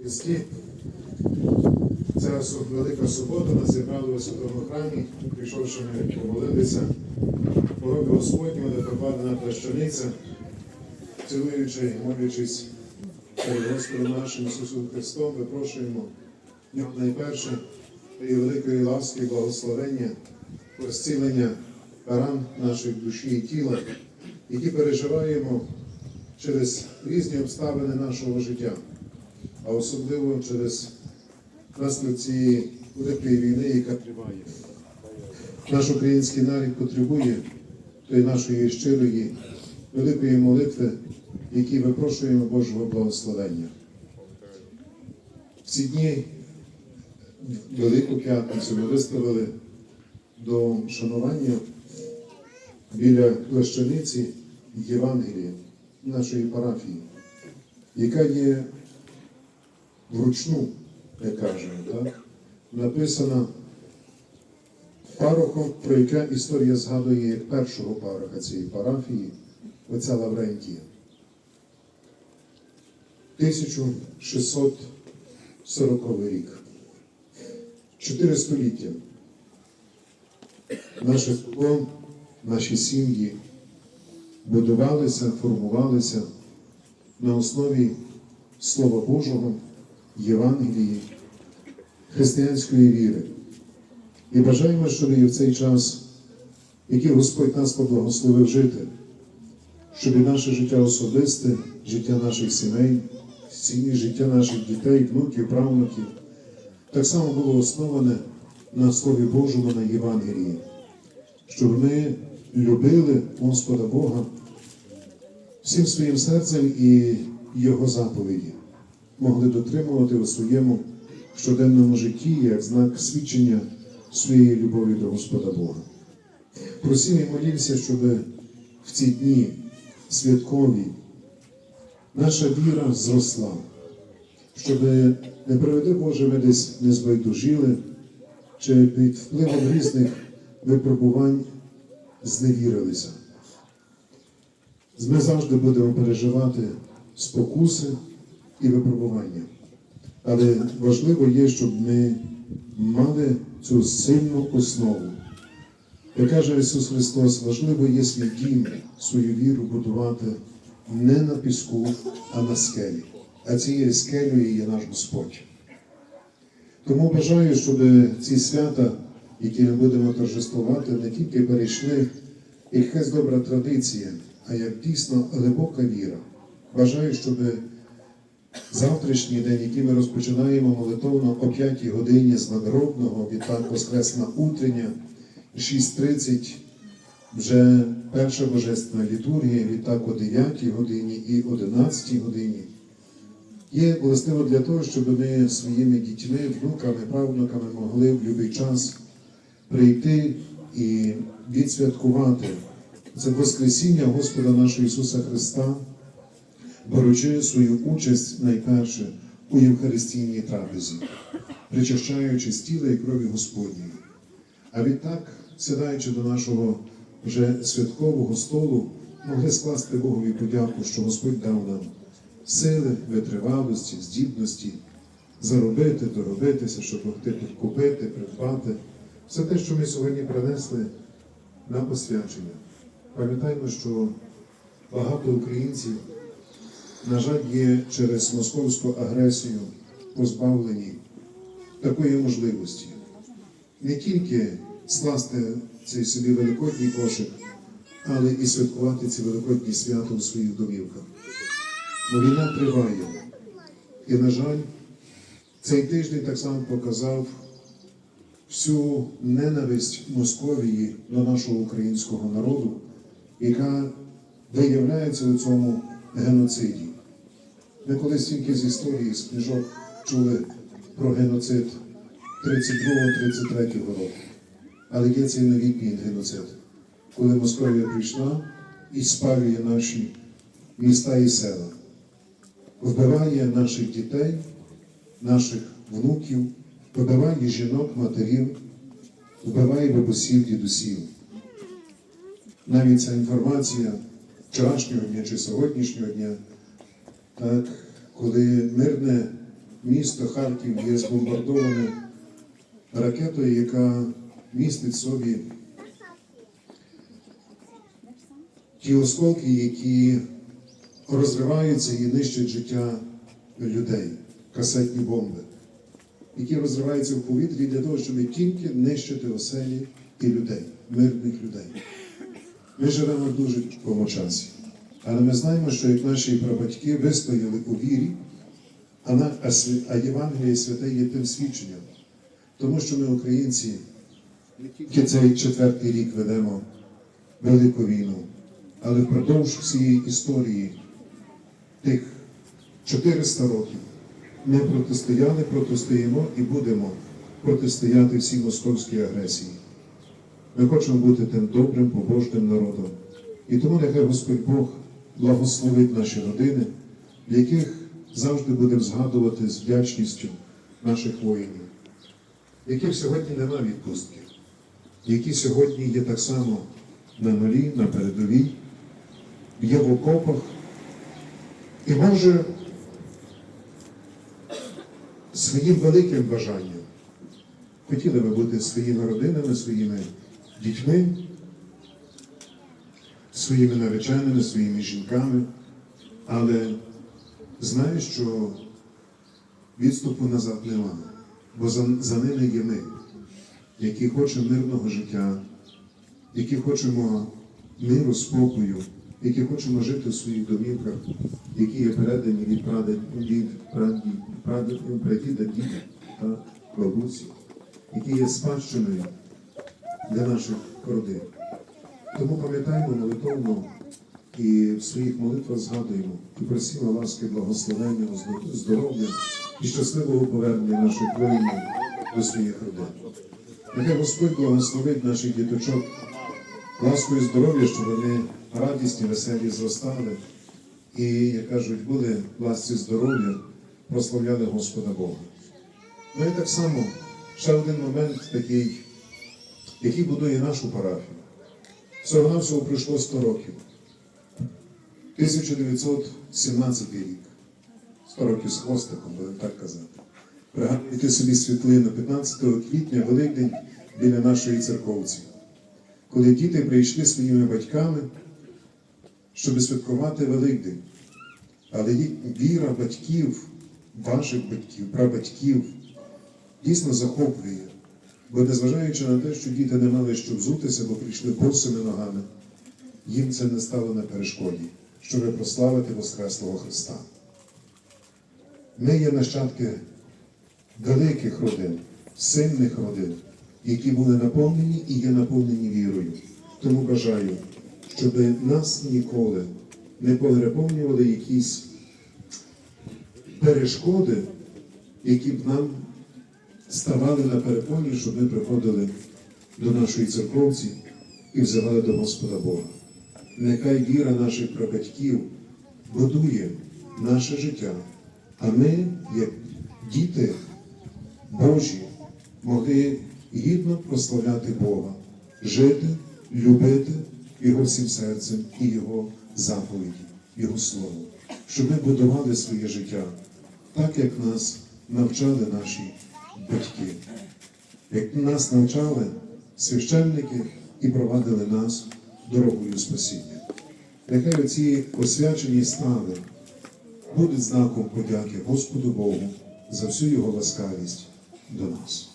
Христі. Ця велика субота нас зібрали у святому храмі, прийшовши ми помолитися. Пороби Господнього, де покладена плащаниця, цілуючи і молячись перед Господом нашим Ісусом Христом, випрошуємо в нього найперше і великої ласки, благословення, про зцілення ран нашої душі і тіла, які переживаємо через різні обставини нашого життя, а особливо через наслідок цієї великої війни, яка триває. Наш український народ потребує тої нашої щирої, великої молитви, які випрошуємо Божого благословення. В ці дні Велику П'ятницю ми виставили до шанування біля плащаниці Євангелія нашої парафії, яка є вручну, як кажемо, так? написана парохом, про яке історія згадує першого пароха цієї парафії, отця Лаврентія. 1640 рік. Чотири століття. Наше село, наші сім'ї будувалися, формувалися на основі Слова Божого, Євангелії, християнської віри. І бажаємо, щоб і в цей час, який Господь нас поблагословив жити, щоб і наше життя особисте, життя наших сімей, сім'ї, життя наших дітей, внуків, правнуків, так само було основане на Слові Божому, на Євангелії, щоб ми любили Господа Бога всім своїм серцем і Його заповіді, могли дотримувати у своєму щоденному житті як знак свідчення своєї любові до Господа Бога. Просимо і молімося, щоб в ці дні святкові наша віра зросла, щоб не приведи Боже, ми десь не збайдужили, чи під впливом різних випробувань зневірилися. Ми завжди будемо переживати спокуси і випробування. Але важливо є, щоб ми мали цю сильну основу. Як каже Ісус Христос, важливо є свій свою віру будувати не на піску, а на скелі. А цією скелею є наш Господь. Тому бажаю, щоб ці свята, які ми будемо торжествувати, не тільки перейшли як якась добра традиція, а як дійсно глибока віра. Бажаю, щоб завтрашній день, який ми розпочинаємо молитовно о 5 годині з надгробного, відтак Воскресна утрення, 6.30 вже перша божественна літургія, відтак о 9 годині і 11 годині. Є властиво для того, щоб ми своїми дітьми, внуками, правнуками могли в будь-який час прийти і відсвяткувати це Воскресіння Господа нашого Ісуса Христа, беручи свою участь найперше у Євхаристійній трапезі, причащаючи з тіла і крові Господньої. А відтак, сідаючи до нашого вже святкового столу, могли скласти Богові подяку, що Господь дав нам сили, витривалості, здібності, заробити, доробитися, щоб могти купити, придбати. Все те, що ми сьогодні принесли на посвячення. Пам'ятаємо, що багато українців, на жаль, є через московську агресію позбавлені такої можливості. Не тільки скласти цей собі великодній кошик, але і святкувати ці великодні свята у своїх домівках. Бо війна триває. І, на жаль, цей тиждень так само показав всю ненависть Московії до нашого українського народу, яка виявляється у цьому геноциді. Ми колись тільки з історії, з книжок чули про геноцид 32-33 року. Але є цей новітній геноцид, коли Московія прийшла і спалює наші міста і села, вбиває наших дітей, наших внуків, вбиває жінок, матерів, вбиває бабусів, дідусів. Навіть ця інформація вчорашнього дня чи сьогоднішнього дня, так, коли мирне місто Харків є збомбардоване ракетою, яка містить в собі ті осколки, які розриваються і нищать життя людей, касетні бомби, які розриваються в повітрі для того, щоб тільки нищити оселі і людей, мирних людей. Ми живемо в дуже такому часі. Але ми знаємо, що як наші прабатьки вистояли у вірі, а, на, а, а Євангеліє святе є тим свідченням. Тому що ми, українці, тільки цей четвертий рік ведемо велику війну, але впродовж всієї історії тих 400 років ми протистояли, протистоїмо і будемо протистояти всій московській агресії. Ми хочемо бути тим добрим, побожним народом. І тому нехай Господь Бог благословить наші родини, в яких завжди будемо згадувати з вдячністю наших воїнів, яких сьогодні нема відпустки, які сьогодні є так само на нулі, на передовій, є в окопах. І може своїм великим бажанням хотіли би бути своїми родинами, своїми дітьми, своїми нареченими, своїми жінками, але знаю, що відступу назад нема, бо за, за ними є ми, які хочемо мирного життя, які хочемо миру, спокою, які хочемо жити в своїх домівках, які є передані від прадіда, діда та бабусі, які є спадщиною для наших родин. Тому пам'ятаємо молитовно і в своїх молитвах згадуємо і просимо ласки, благословення, здоров'я і щасливого повернення наших воїнів до своїх родин. Нехай Господь благословить наших діточок ласкою здоров'я, щоб вони радісні, веселі зростали і, як кажуть, були ласці здоров'я, прославляли Господа Бога. Ну і так само ще один момент такий, який будує нашу парафію. Всього навсього пройшло 100 років. 1917 рік. 100 років з хвостиком, будемо так казати. Пригадуйте собі світлину 15 квітня, Великдень біля нашої церковці, коли діти прийшли своїми батьками, щоб святкувати Великдень. Але віра батьків, ваших батьків, прабатьків дійсно захоплює. Бо незважаючи на те, що діти не мали що взутися, бо прийшли босими ногами, їм це не стало на перешкоді, щоб прославити Воскреслого Христа. Ми є нащадки великих родин, сильних родин, які були наповнені і є наповнені вірою. Тому бажаю, щоб нас ніколи не переповнювали якісь перешкоди, які б нам ставали на перепоні, щоб ми приходили до нашої церковці і взивали до Господа Бога. Нехай віра наших прабатьків будує наше життя, а ми, як діти Божі, могли гідно прославляти Бога, жити, любити Його всім серцем і Його заповіді, Його Слово, щоб ми будували своє життя так, як нас навчали наші як нас навчали священники і провадили нас дорогою спасіння. Нехай оці освячені стави будуть знаком подяки Господу Богу за всю його ласкавість до нас.